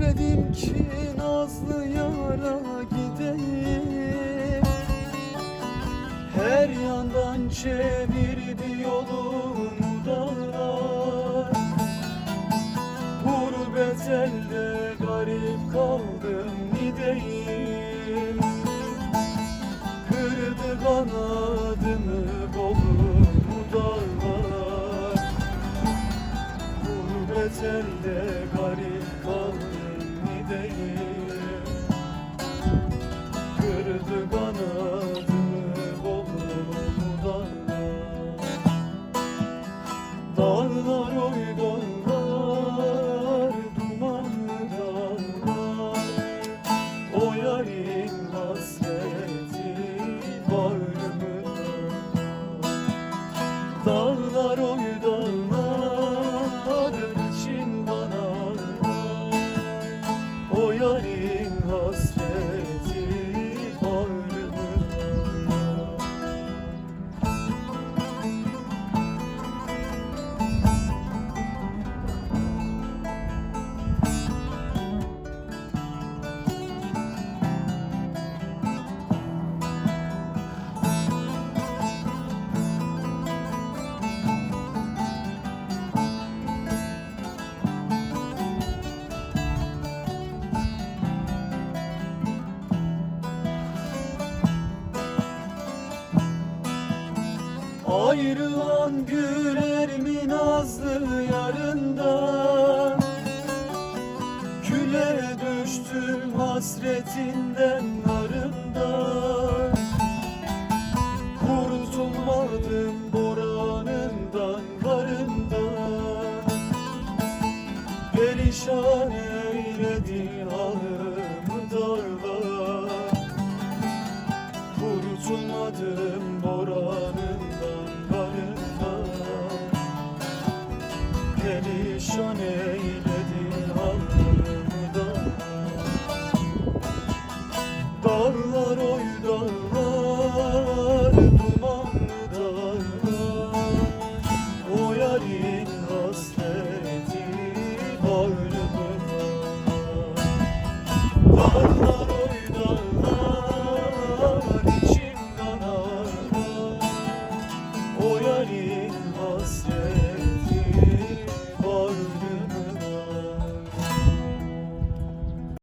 Dedim ki nazlı yara gideyim. Her yandan çevirdi yolumu dağlar. Gurbet elde garip kaldım gideyim. Kırdı kanadımı kolumu dağlar. Gurbet elde O yarın hasreti bağrımı Dağlar Ayrılan güler mi nazlı yarından. Küle düştüm hasretinden narından. Kurtulmadım boranından karından Perişan eyledi halımı çare